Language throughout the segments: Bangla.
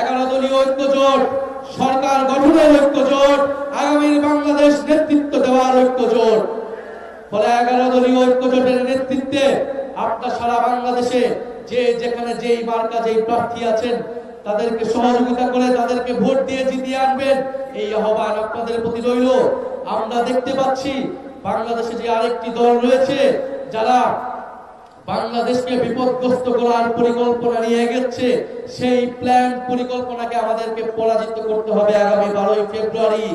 এগারো দলীয় ঐক্য জোট সরকার গঠনের ঐক্য জোট আগামীর বাংলাদেশ নেতৃত্ব দেওয়ার ঐক্য জোট ফলে এগারো দলীয় ঐক্য জোটের নেতৃত্বে আপনার সারা বাংলাদেশে যে যেখানে যেই মার্কা যেই প্রার্থী আছেন, তাদেরকে সহযোগিতা করে তাদেরকে ভোট দিয়ে জিতিয়ে আনবেন, এই আহ্বান আপনাদের প্রতি রইল। আমরা দেখতে পাচ্ছি বাংলাদেশে যে আরেকটি দল রয়েছে, যারা বাংলাদেশকে বিপদগ্রস্ত করার পরিকল্পনা নিয়ে গেছে। সেই প্ল্যান পরিকল্পনাকে আমাদেরকে পরাজিত করতে হবে আগামী বারোই ফেব্রুয়ারি।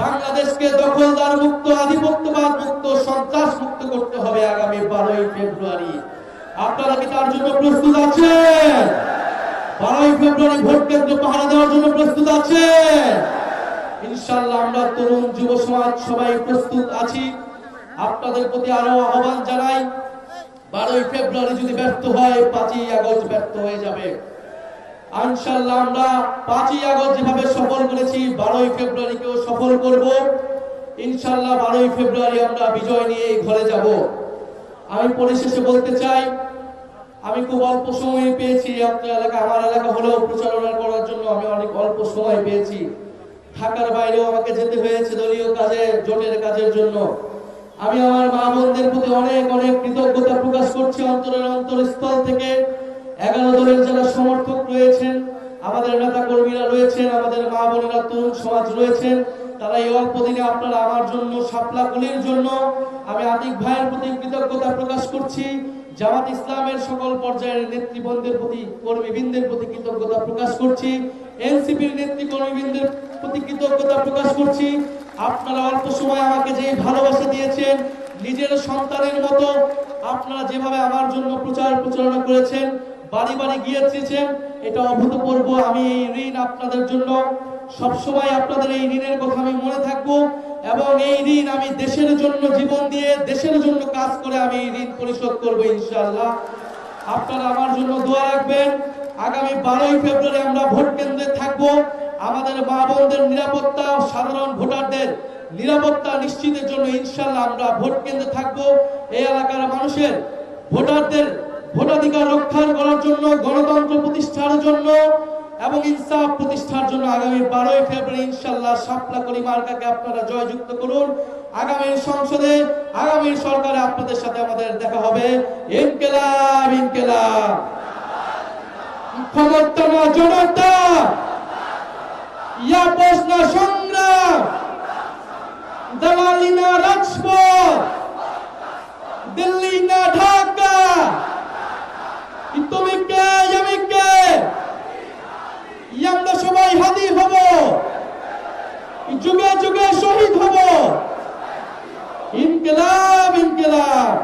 বাংলাদেশকে দখলদার মুক্ত আধিপত্যবাদ মুক্ত, সন্ত্রাস মুক্ত করতে হবে আগামী বারোই ফেব্রুয়ারি। আপনারা কি তার জন্য প্রস্তুত আছেন? বারোই ফেব্রুয়ারি ভোট কেন্দ্র পাহারা দেওয়ার জন্য প্রস্তুত আছেন? ইনশাল্লাহ আমরা তরুণ যুব সমাজ সবাই প্রস্তুত আছি। আপনাদের প্রতি আরও আহ্বান জানাই বারোই ফেব্রুয়ারি যদি ব্যর্থ হয়, পাঁচই আগস্ট ব্যর্থ হয়ে যাবে। ইনশাল্লাহ আমরা পাঁচই আগস্ট যেভাবে সফল করেছি, বারোই ফেব্রুয়ারিকেও সফল করব। ইনশাল্লাহ বারোই ফেব্রুয়ারি আমরা বিজয় নিয়ে ঘরে যাব। আমি পরিশেষে বলতে চাই, আমি খুব অল্প সময় পেয়েছি, আপনার এলাকা, আমার এলাকা হলেও প্রচারণা করার জন্য আমি অনেক অল্প সময় পেয়েছি। ঢাকার বাইরেও আমাকে যেতে হয়েছে দলীয় কাজে, জোটের কাজের জন্য। আমি আমার মা বোনদের প্রতি অনেক অনেক কৃতজ্ঞতা প্রকাশ করছি অন্তরের অন্তরস্থল থেকে। এগারো দলের যারা সমর্থক রয়েছেন, আমাদের নেতা কর্মীরা রয়েছেন, আমাদের মা বোনেরা তরুণ সমাজ রয়েছেন, তারা এই অল্প দিনে আপনারা আমার জন্য সাপলাগুলির জন্য আমি আতিক ভাইয়ের প্রতি কৃতজ্ঞতা প্রকাশ করছি। জামাত ইসলামের সকল পর্যায়ের নেতৃবৃন্দের প্রতি, কর্মীবৃন্দের প্রতি কৃতজ্ঞতা প্রকাশ করছি। এনসিপির নেত্রী কর্মীবৃন্দের প্রতি কৃতজ্ঞতা প্রকাশ করছি। আপনারা অল্প সময় আমাকে যে ভালোবাসা দিয়েছেন, নিজের সন্তানের মতো আপনারা যেভাবে আমার জন্য প্রচার প্রচারণা করেছেন, বাড়ি বাড়ি গিয়েছেন এটা অভূতপূর্ব। আমি এই ঋণ আপনাদের জন্য সবসময় আপনাদের এই ঋণের কথা আমি মনে থাকব। এবং এই ঋণ আমি দেশের জন্য জীবন দিয়ে, দেশের জন্য কাজ করে আমি ঋণ পরিশোধ করব ইনশাল্লাহ আপনারা আমার জন্য দোয়া রাখবেন। আগামী বারোই ফেব্রুয়ারি আমরা ভোট কেন্দ্রে থাকব। আমাদের মা বোনদের নিরাপত্তা, সাধারণ ভোটারদের নিরাপত্তা নিশ্চিতের জন্য ইনশাল্লাহ আমরা ভোট কেন্দ্রে থাকব। এই এলাকার মানুষের, ভোটারদের ভোটাধিকার রক্ষা করার জন্য গণতন্ত্র প্রতিষ্ঠার জন্য এবং ইনসাফ প্রতিষ্ঠার জন্য আগামী বারোই ফেব্রুয়ারি ইনশাল্লাহ সাপলা করি মার্কাকে আপনারা জয়যুক্ত করুন। আগামী সংসদে, আগামী সরকারে আপনাদের সাথে আমাদের দেখা হবে। ইনকেলাব ইনকেলাব। ক্ষমতা জনতা। ইয়া প্রশ্ন সংগ্রাম। দালালি না রাজপথ দিল্লি না ঢাকা তুমি কে আমি কে ই আমরা সবাই হাদি হব যুগে যুগে শহীদ হব ইনকিলাব ইনকিলাব